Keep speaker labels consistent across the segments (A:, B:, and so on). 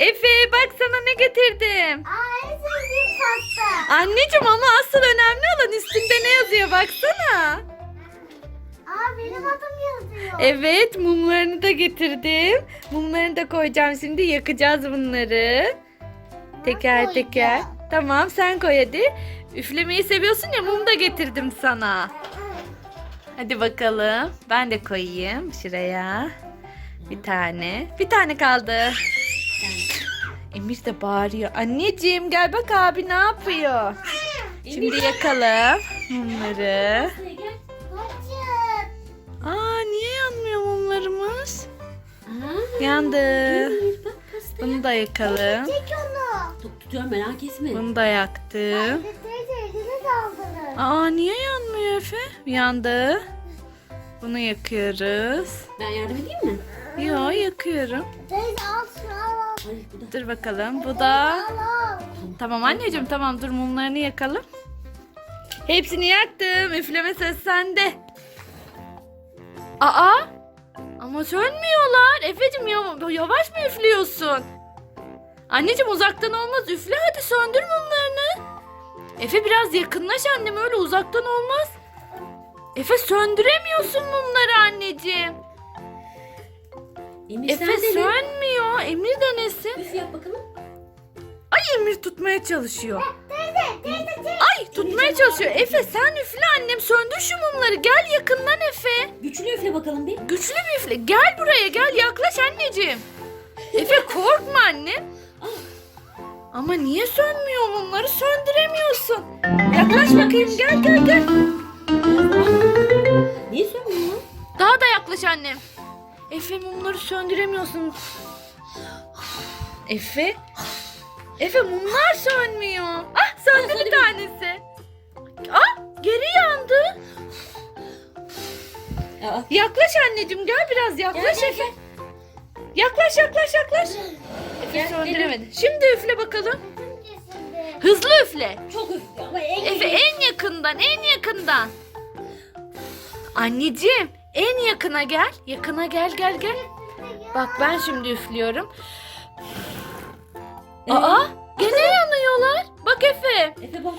A: Efe bak sana ne getirdim.
B: Aa en sevdiğim pasta.
A: Anneciğim ama asıl önemli olan üstünde ne yazıyor baksana.
B: Aa benim adım yazıyor.
A: Evet mumlarını da getirdim. Mumlarını da koyacağım şimdi yakacağız bunları. Teker
B: koyacağım?
A: teker. Tamam sen koy hadi. Üflemeyi seviyorsun ya mum da getirdim sana. Hadi bakalım. Ben de koyayım şuraya. Bir tane. Bir tane kaldı. Emir de bağırıyor. Anneciğim gel bak abi ne yapıyor. Şimdi yakalım mumları. Aa niye yanmıyor mumlarımız? Yandı. Bunu da yakalım.
C: Tut tutuyorum merak etme.
A: Bunu da yaktım. Aa niye yanmıyor Efe? Yandı. Bunu yakıyoruz.
C: Ben yardım edeyim mi?
A: Yo yakıyorum.
B: Teyze al şunu al al.
C: Ay bu da.
A: Dur bakalım. Bu da
B: Al al.
A: Tamam anneciğim tamam dur mumlarını yakalım. Hepsini yaktım. Üfleme söz sende. Aa! Ama sönmüyorlar. Efe'cim yav- yavaş mı üflüyorsun? Anneciğim uzaktan olmaz. Üfle hadi söndür mumlarını. Efe biraz yakınlaş annem öyle uzaktan olmaz. Efe söndüremiyorsun mumları anneciğim.
C: Emir
A: Efe
C: sen de ne?
A: sönmüyor. Emir denesin.
C: Üf yap bakalım.
A: Ay Emir tutmaya çalışıyor.
B: Teyze teyze teyze.
A: Ay tutmaya çalışıyor. Efe sen üfle annem söndür şu mumları. Gel yakından Efe.
C: Güçlü üfle bakalım bir.
A: Güçlü bir üfle. Gel buraya gel yaklaş anneciğim. Efe korkma annem. Ama niye sönmüyor mumları söndüremiyorsun. Yaklaş bakayım gel gel gel.
C: Niye sönmüyor?
A: Daha da yaklaş annem. Efe mumları söndüremiyorsun. Efe. Efe mumlar sönmüyor. Ah söndü bir tanesi. Ah geri yandı.
C: Aa,
A: Yaklaş anneciğim gel biraz yaklaş Efe. Yaklaş yaklaş yaklaş. Efe söndüremedi. Şimdi üfle bakalım. Hızlı üfle.
C: çok üf ama en
A: Efe en yakından en yakından. Anneciğim en yakına gel. Yakına gel gel gel. Bak ben şimdi üflüyorum. Aa gene yanıyorlar. Bak Efe.
C: Efe bak.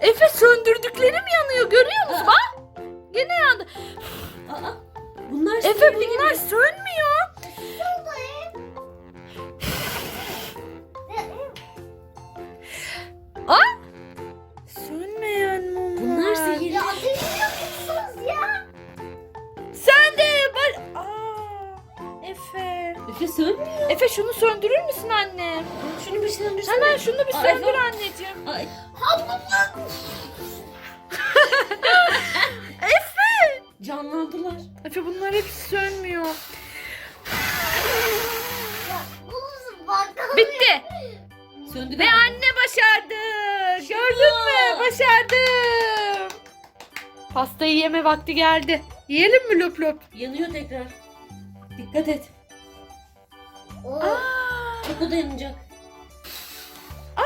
A: Efe söndürdüklerim yanıyor görüyor musun? Bak. Gene yandı.
C: Aa, bunlar
A: Efe bunlar sönmüyor. Efe.
C: Efe sönmüyor.
A: Efe şunu söndürür müsün anne?
C: Şunu bir söndürsene.
A: Hemen şunu bir söndür
C: Efe.
A: anneciğim.
C: Ay,
A: Efe!
C: canlandılar.
A: Efe bunlar hepsi sönmüyor. Bitti.
C: Söndü
A: Ve anne başardı. Gördün mü? Başardım. Pastayı yeme vakti geldi. Yiyelim mi lop lop?
C: Yanıyor tekrar. Dikkat et.
B: Oo.
A: Aa!
C: Çok da yanacak.
A: Aa!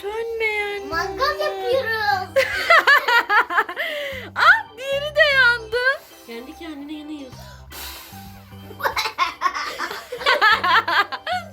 A: Sönmeyen. Mangal
B: yapıyoruz.
A: ah diğeri de yandı.
C: Kendi kendine yanacak.